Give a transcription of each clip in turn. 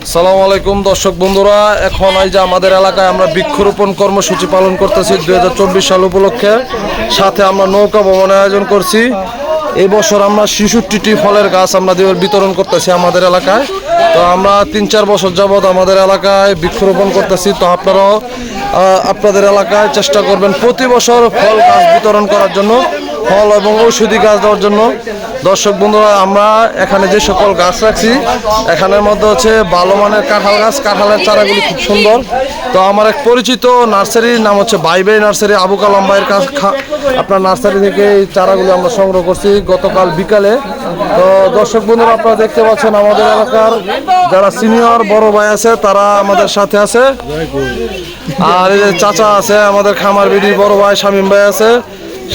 সালাম আলাইকুম, দর্শক বন্ধুরা। এখন এই যে আমাদের এলাকায় আমরা বৃক্ষরোপণ কর্মসূচি পালন করতেছি দু হাজার চব্বিশ সাল উপলক্ষে। সাথে আমরা নৌকা ভবনের আয়োজন করছি। এই বছর আমরা শিশুটিটি ফলের গাছ আমরা বিতরণ করতেছি আমাদের এলাকায়। তো আমরা তিন চার বছর যাবৎ আমাদের এলাকায় বৃক্ষরোপণ করতেছি। তো আপনারাও আপনাদের এলাকায় চেষ্টা করবেন প্রতি বছর ফল গাছ বিতরণ করার জন্য। ফল এবং ঔষধি গাছ দেওয়ার জন্য। দর্শক বন্ধুরা, আমরা এখানে যে সকল গাছ রাখছি, এখানের মধ্যে হচ্ছে ভালো মানের কাঁঠাল গাছ। কাঁঠালের চারাগুলি খুব সুন্দর। তো আমার এক পরিচিত নার্সারির নাম হচ্ছে বাইবাই নার্সারি, আবু কালাম ভাইয়ের কাছ আপনার নার্সারি থেকে এই চারাগুলো আমরা সংগ্রহ করছি গতকাল বিকালে। তো দর্শক বন্ধুরা, আপনারা দেখতে পাচ্ছেন আমাদের এলাকার যারা সিনিয়র, বড় ভাই আছে, তারা আমাদের সাথে আছে। আর এই যে চাচা আছে, আমাদের খামার বিডির বড় ভাই শামীম ভাই আছে।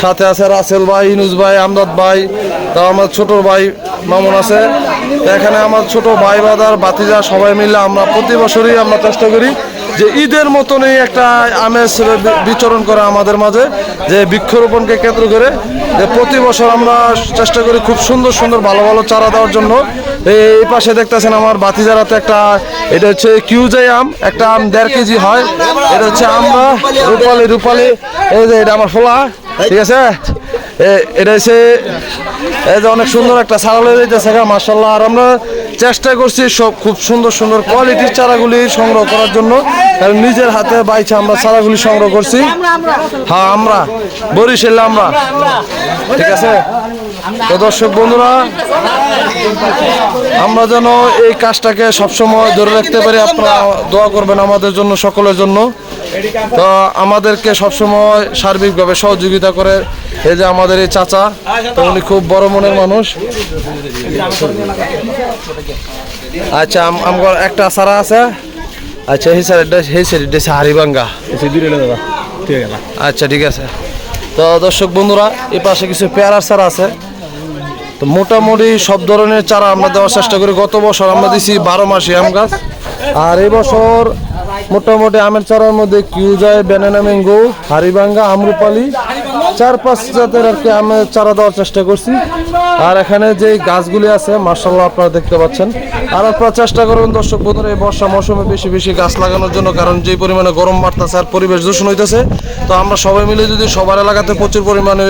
সাথে আছে রাসেল ভাই ইনুজ ভাই, আমদাদ ভাই তো আমার ছোট ভাই মামুন আছে। এখানে আমার ছোট ভাই বাদার বাতিজা সবাই মিলে আমরা প্রতি বছরই আমরা চেষ্টা করি যে ঈদের মতনই একটা আমেজ বিচরণ করা আমাদের মাঝে, যে বৃক্ষরোপণকে কেন্দ্র করে, যে প্রতি বছর আমরা চেষ্টা করি খুব সুন্দর সুন্দর ভালো ভালো চারা দেওয়ার জন্য। এই পাশে দেখতেছেন আমার বাতিজারাতে একটা, এটা হচ্ছে কিউজাই আম, একটা আম দেড় কেজি হয়। এটা হচ্ছে আমরা রূপালি রূপালি, এই যে এটা আমার ফোলা। ঠিক আছে? এটা হচ্ছে এই যে অনেক সুন্দর একটা সারা লয়ে যাইতেছে মার্শাল্লাহ আর আমরা চেষ্টা করছি সব খুব সুন্দর সুন্দর কোয়ালিটির চারাগুলি সংগ্রহ করার জন্য। কারণ নিজের হাতে বাইছে আমরা চারাগুলি সংগ্রহ করছি। হ্যাঁ আমরা। বরিশালে আমরা। ঠিক আছে? তো দর্শক বন্ধুরা, আমরা যেন এই কাজটাকে সবসময় ধরে রাখতে পারি। আপনারা দোয়া করবেন আমাদের জন্য, সকলের জন্য। তো আমাদেরকে সবসময় সার্বিকভাবে সহযোগিতা করে। এই যে আমাদের এই চাচা, তো উনি খুব বড় মনের মানুষ। আচ্ছা আম- আমার একটা সারা আছে। আচ্ছা এই স্যার এটা হচ্ছে হারিবাঙ্গা আচ্ছা ঠিক আছে। তো দর্শক বন্ধুরা, এই পাশে কিছু পেয়ারার চারা আছে। তো মোটামুটি সব ধরনের চারা আমরা দেওয়ার চেষ্টা করি। গত বছর আমরা দিছি বারো মাসি আম গাছ। আর এই বছর মোটামুটি আমের চারার মধ্যে কিউজয় ব্যানানা ম্যাঙ্গো হারিবাঙ্গা আমরুপালি। চার পাঁচ জাতের আর কি আমের চারা দেওয়ার চেষ্টা করছি। আর এখানে যে গাছগুলি আছে মার্শাল্লাহ আপনারা দেখতে পাচ্ছেন। আর আপনারা চেষ্টা করবেন দর্শক বন্ধুরা, এই বর্ষা মৌসুমে বেশি বেশি গাছ লাগানোর জন্য, কারণ যে পরিমাণে গরম বাড়তেছে আর পরিবেশ দূষণ হইতেছে। তো আমরা সবাই মিলে যদি সবার এলাকাতে প্রচুর পরিমাণে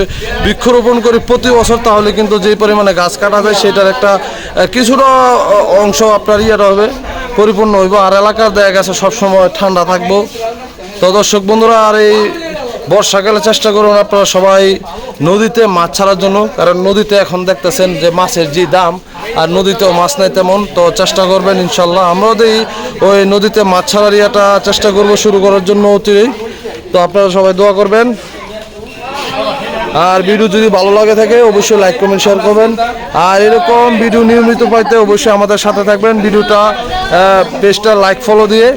বৃক্ষরোপণ করি প্রতি বছর, তাহলে কিন্তু যে পরিমাণে গাছ কাটা যায়, সেটার একটা কিছুটা অংশ আপনার ইয়েটা হবে। পরিপূর্ণ হইব, আর এলাকার দেখা গেছে সবসময় ঠান্ডা থাকব। তো দর্শক বন্ধুরা, আর এই বর্ষাকালে চেষ্টা করুন আপনারা সবাই নদীতে মাছ ছাড়ার জন্য, কারণ নদীতে এখন দেখতেছেন যে মাছের যে দাম, আর নদীতেও মাছ নাই তেমন। তো চেষ্টা করবেন ইনশাল্লাহ আমরাও দিই ওই নদীতে মাছ ছাড়ার ইয়েটা চেষ্টা করব শুরু করার জন্য অতিরিক্ত তো আপনারা সবাই দোয়া করবেন। আর ভিডিও যদি ভালো লাগে থাকে, অবশ্যই লাইক কমেন্ট শেয়ার করবেন। আর এরকম ভিডিও নিয়মিত পাইতে অবশ্যই আমাদের সাথে থাকবেন। ভিডিওটা পেজটা লাইক ফলো দিয়ে।